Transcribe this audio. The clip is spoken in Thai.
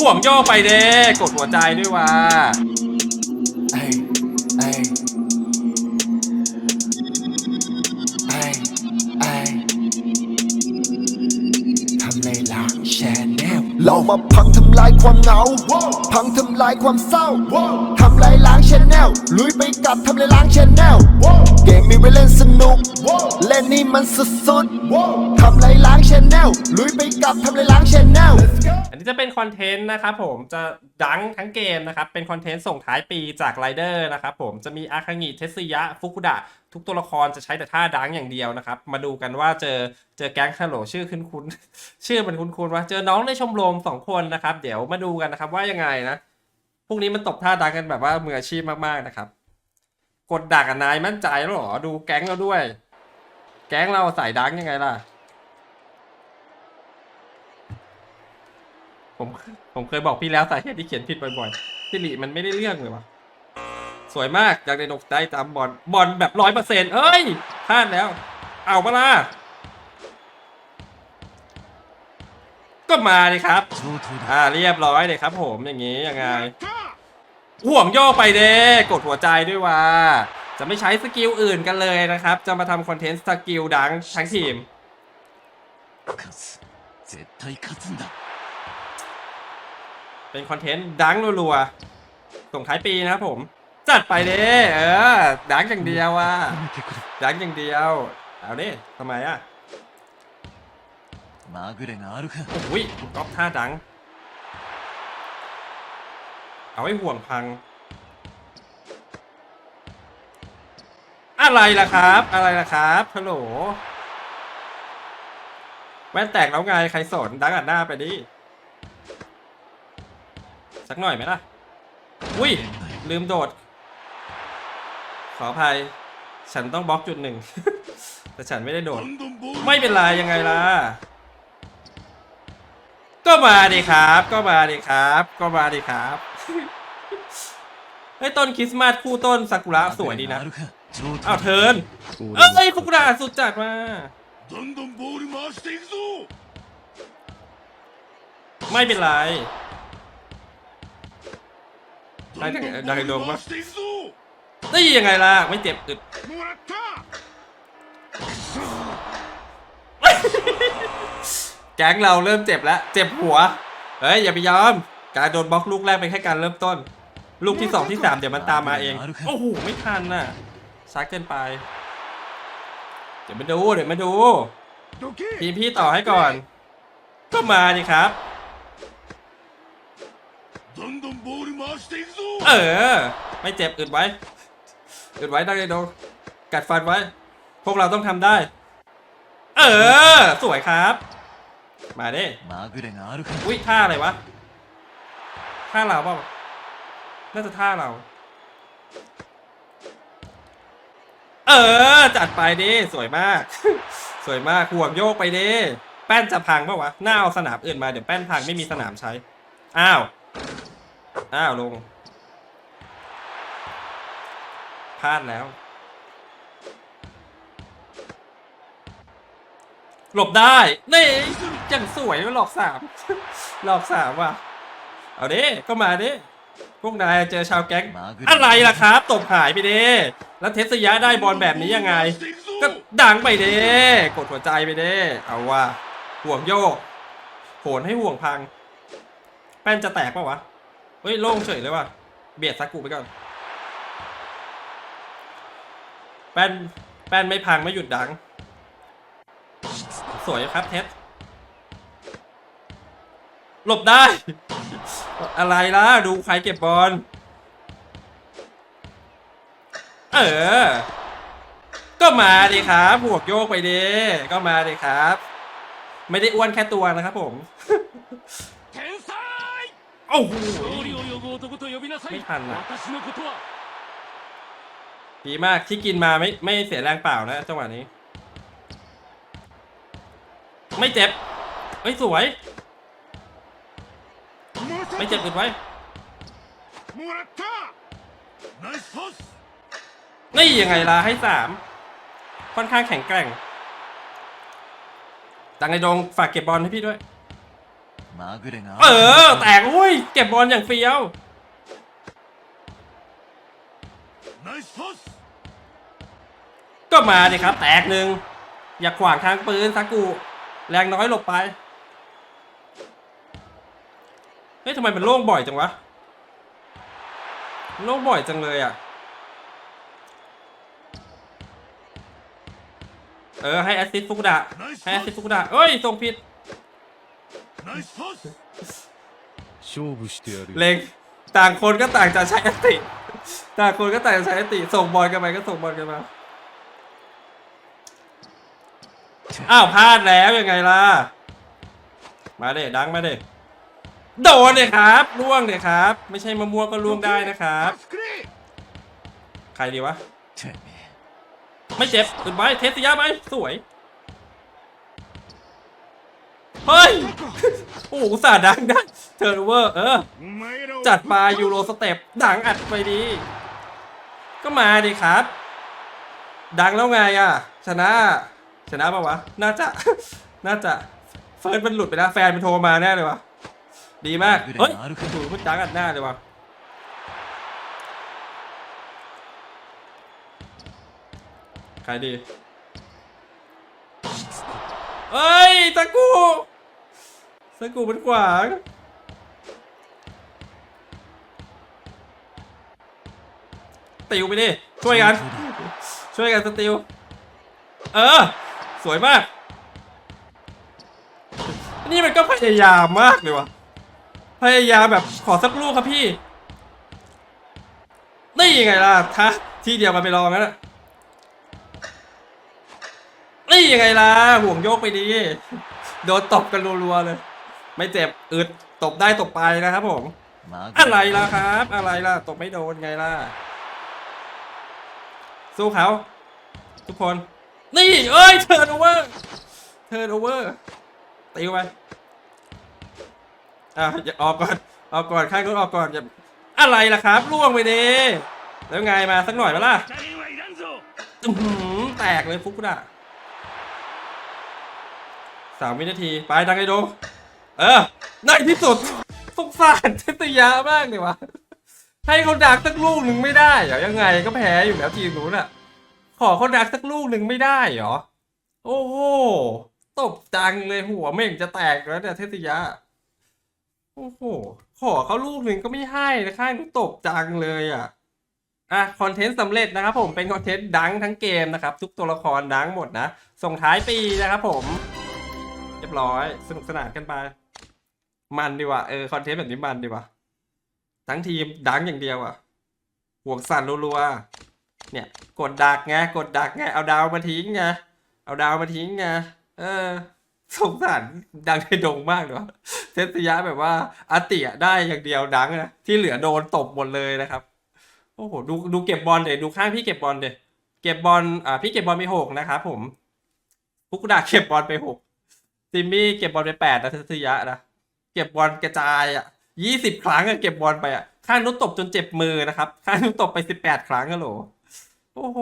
ห่วงโยกไปเด้กดหัวใจด้วยว่าไอ้ไอ้ไอ้ไอ้ทำเลยล้างแชนแนลเรามาพังทำลายความเหงา พังทำลายความเศร้า ทำลายล้างชแนลลุยไปกับทำลายล้างชแนลเกมมีไว้เล่นสนุก เล่นนี่มันสุดๆทำลายล้างชแนลลุยไปกับทำลายล้างชแนลอันนี้จะเป็นคอนเทนต์นะครับผมจะดังทั้งเกมนะครับ เป็นคอนเทนต์ส่งท้ายปีจากไรเดอร์นะครับผมจะมีอาคางิเทสยะฟุกุดะทุกตัวละครจะใช้แต่ท่าดังอย่างเดียวนะครับ มาดูกันว่าเจอเจอแก๊งฮัลโหลชื่อคุ้นคุ้นๆชื่อมันคุ้นคุ้นๆว่าเจอน้องในชมรมสองคนนะครับเดี๋ยวมาดูกันนะครับว่ายังไงนะพวกนี้มันตบท่าดังกันแบบว่ามืออาชีพมากๆนะครับ กดดักกับนายมั่นใจแล้วหรอดูแก๊งเราด้วย แก๊งเราใส่ดังยังไงล่ะ ผมผมเคยบอกพี่แล้วสาเหตุที่เขียนผิดบ่อยๆสิริมันไม่ได้เรื่องเลยวะสวยมากจากในนกได้ตามบอลบอลแบบร้อยเปอร์เซ็นต์เอ้ยพลาดแล้ว เอาปะล่ะ ก็มาเลยครับ อ่าเรียบร้อยเลยครับ ผมอย่างนี้ยังไงห่วงโยกไปเด้กดหัวใจด้วยว่า จะไม่ใช้สกิลอื่นกันเลยนะครับ จะมาทำคอนเทนต์สกิลดังทั้งทีมเป็นคอนเทนต์ดังรัวๆส่งท้ายปีนะครับผม จัดไปเด้เออ ดังอย่างเดียวว่าดังอย่างเดียว เอนี่ทำไมอะ มากุเรงารุกะอ้ยก๊อฟท่าดัง เอาไว้ห่วงพัง อะไรล่ะครับ อะไรล่ะครับฮัลโหลแว่นแตกแล้วไงใครสนดักอันหน้าไปดิสักหน่อยไหมล่ะ อุ้ย ลืมโดด ขออภัย ฉันต้องบล็อกจุดหนึ่ง แต่ฉันไม่ได้โดด ไม่เป็นไรยังไงล่ะ ก็มาดิครับ ก็มาดิครับ ก็มาดิครับไอ้ต้นคริสต์มาสคู่ต้นซากุระสวยดีนะเอาเทินเอ้ยฟุกุระสุดจัดมาไม่เป็นไรได้ได้โดนปะได้ยังไงล่ะ ไม่เจ็บอึด แก๊งเราเริ่มเจ็บแล้ว เจ็บหัว เฮ้ย อย่าไปยอม การโดนบล็อกลูกแรกเป็นแค่การเริ่มต้น ลูกที่สองที่สามเดี๋ยวมันตามมาเอง โอ้โห ไม่ทันน่ะซักเกินไป เดี๋ยวมาดู เดี๋ยวมาดูทีมพี่ต่อให้ก่อน ก็มาดิครับ เออ ไม่เจ็บอึดไว้อึดไว้ได้เลยดกัดฟันไว้ พวกเราต้องทำได้ เออ สวยครับ มาเด้อุ้ยท่าอะไรวะท่าเราเปล่าน่าจะท่าเรา เออ จัดไปดิสวยมาก สวยมากห่วงโยกไปดิแป้นจะพังปะวะหน้าเอาสนามอื่นมาเดี๋ยวแป้นพังไม่มีสนามใช้ อ้าว อ้าวลงพลาดแล้ว หลบได้ นี่ยังสวยหลอกสามหลอกสามว่ะ เอาดิก็มาดิ พวกนายเจอชาวแก๊ง อะไรล่ะครับตกหายไปดิแล้วเทสยะได้บอลแบบนี้ยังไง ก็ดังไปดิกดหัวใจไปดิเอาว่ะห่วงโยกโหนให้ห่วงพัง แป้นจะแตกปะวะ เฮ้ยโล่งเฉยเลยว่ะ เบียดซากุไปก่อน แป้น แป้นไม่พังไม่หยุดดัง วยครับเท็ดหลบได้ อะไรล่ะ ดูใครเก็บบอล เออ ก็มาดิครับบวกโยกไปดีก็มาดิครับ ไม่ได้อ้วนแค่ตัวนะครับผมโอ้โหไม่ทันนะดีมากที่กินมาไม่ไม่เสียแรงเปล่านะจังหวะนี้ ไม่เจ็บไม่สวย ไม่เจ็บติดไว้นี่ยังไงล่ะให้สามค่อนข้างแข็งแกร่งดังในดงฝากเก็บบอลให้พี่ด้วย เออ แตกอุ้ย เก็บบอลอย่างเฟี้ยวก็มาเลยครับ แตกหนึ่งอย่าขวางทางปืนสักกู แรงน้อยลงไป เฮ้ยทำไมมันโล่งบ่อยจังวะ โล่งบ่อยจังเลยอะ เออ ให้แอสซิสฟุกดะให้แอสซิสฟุกดะเอ้ย ส่งผิดเล็งต่างคนก็ต่างจะใช้อสติ ต่างคนก็ต่างจะใช้อสติ ส่งบอลกันไปก็ส่งบอลกันมา อ้าวพลาดแล้วยังไงล่ะ มาเด้ดังมาเด้โดนเลยครับล่วงเลยครับ ไม่ใช่มะม่วงก็ล่วงได้นะครับ ใครดีวะ ไม่เจ็บตื่นไปเทสยาไปสวย เฮ้ย โอ้โหสาดังนะเทอร์เวอร์ เออ จัดมายูโรสเต็ปดังอัดไปดี ก็มาดิครับ ดังแล้วไงอะ ชนะ ชนะปะวะ น่าจะ น่าจะ เฟิร์สมันหลุดไปแล้วแฟนมันโทรมาแน่เลยวะดีมาก เฮ้ยโอ้โหมันดังอัดหน้าเลยวะใครดีเอ้ยตะกูตะกูมันขวางติวไปดิ ช่วยกัน ช่วยกันสติว เออ สวยมาก นี่มันก็พยายามมากเลยวะพยายามแบบขอสักลูกครับพี่ นี่ยังไงล่ะท้าที่เดียวมันไปลองนแหละนี่ยังไงล่ะห่วงโยกไปดี โดนตบกันรัวๆเลย ไม่เจ็บอึดตบได้ตบไปนะครับผม อะไรล่ะครับ อะไรล่ะตกไม่โดนไงล่ะ สู้เขา ทุกคน นี่ เอ้ยเทิร์นโอเวอร์เทิร์นโอเวอร์ตีไปอะอย่าออกก่อนออกก่อนข้างนู้นออกก่อนอย่าอะไรล่ะครับล่วงไปดีแล้วไงมาสักหน่อยมาล่ะอื้อหือแตกเลยฟุกุดะสามวินาทีไปดังไอโดเออในที่สุดสงสารเทตยามากเลยวะให้เขาดักสักลูกหนึ่งไม่ได้เดี๋ยวยังไงก็แพ้อยู่แล้วทีมนู้นอะ ขอเขาดักสักลูกหนึ่งไม่ได้เหรอ โอ้โห ตบจังเลยหัวเม่งจะแตกแล้วเนี่ยเทตยาโอ้โห ขอเขาลูกหนึ่งก็ไม่ให้นะข้างนู้นตบจังเลยอะ อะ คอนเทนต์สำเร็จนะครับผม เป็นคอนเทนต์ดังทั้งเกมนะครับ ทุกตัวละครดังหมดนะ ส่งท้ายปีนะครับผม เรียบร้อย สนุกสนานกันไป มันดีว่ะ เออ คอนเทนต์แบบนี้มันดีว่ะ ทั้งทีมดังอย่างเดียวอะ ห่วงสั่นรัวๆ เนี่ย กดดักไงกดดักไงเอาดาวมาทิ้งไงเอาดาวมาทิ้งไงเออสงสารดังในดงมากเลยวะเทสยะแบบว่าอาติอะได้อย่างเดียวดังนะที่เหลือโดนตบหมดเลยนะครับโอ้โหดูดูเก็บบอลเดี๋ยวดูข้างพี่เก็บบอลเดี๋ยวเก็บบอลอ่าพี่เก็บบอลไปหกนะครับผมฟุกุดะเก็บบอลไปหกซิมมี่เก็บบอลไปแปดนะเทสยะนะเก็บบอลกระจายอะยี่สิบครั้งอะเก็บบอลไปอะข้างนู้นตบจนเจ็บมือนะครับ ข้างนู้นตบไปสิบแปดครั้งอะโหล โอ้โห